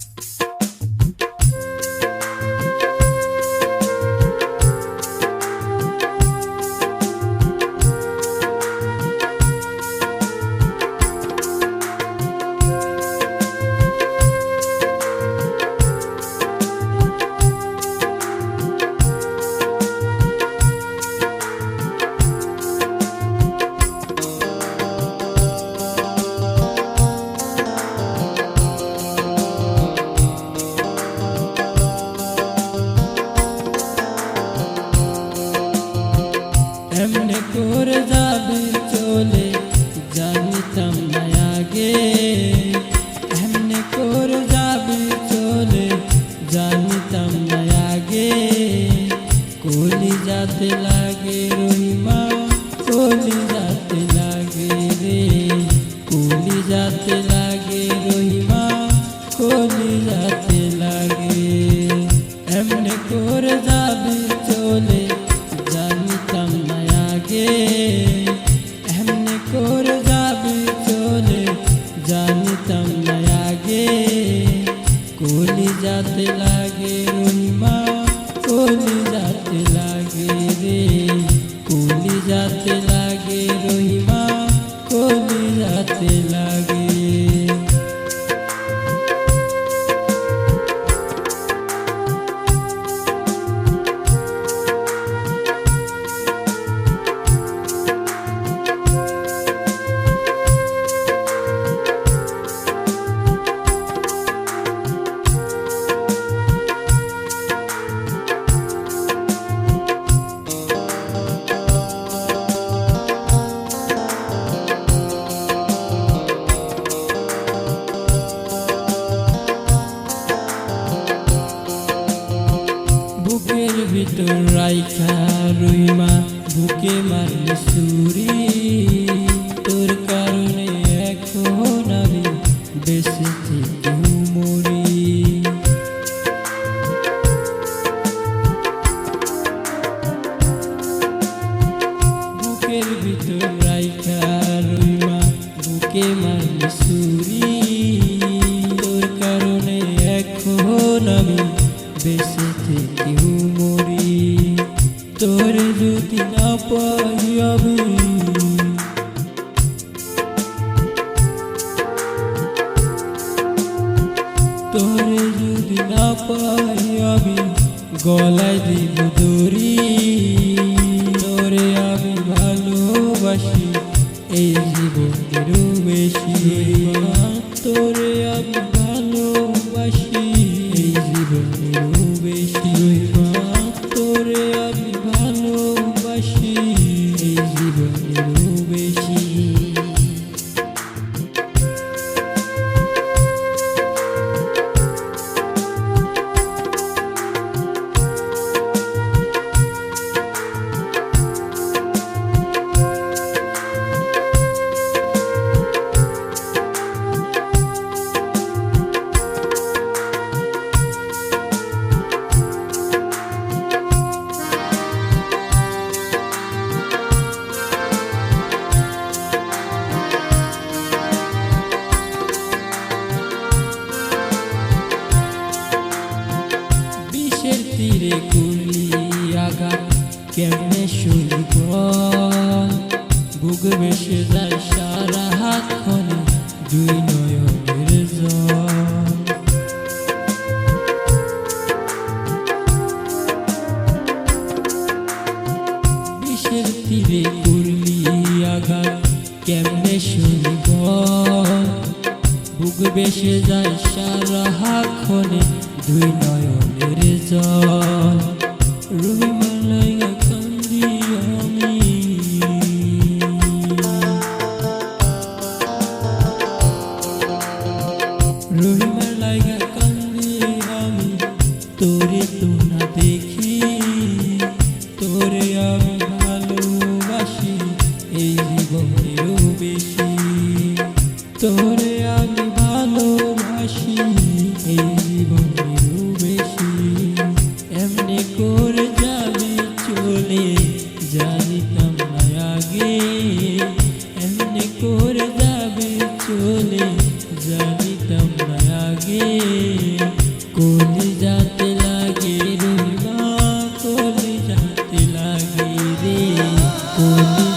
এমনি জানিতাম না আগে। এমনি করে যাবে কলি যাতে লাগে রহিমা কলি যাতে লাগে রে। কলি যাতে লাগে রহিমা। জানিতাম না আগে। কলি যাতে বুকের ভিতর রাইখা রইমা, বুকে মারলে সুরি। তোর কারণে এখন আমি বেঁচে থেকে মরি। বুকের ভিতর রাইখা রইমা, বুকে মারলে মরি, তোর যদি না পাই আমি। তোরে যদি না পাই আমি, গলায় দিব দড়ি। তোরে আমি ভালোবাসি, এই জীবনেরও বেশি। তোরে আমি করলি আঘাত কেমনে শুনব? বুক বেসে যায় সারা হাত খনে দুই নয়নের তীরে আঘাত কেমনে শুনব? বুক বেসে যায় সারা হাক্ষণে দুই নয়নের জল রবি মালাইয়া কান্দি আমি রবি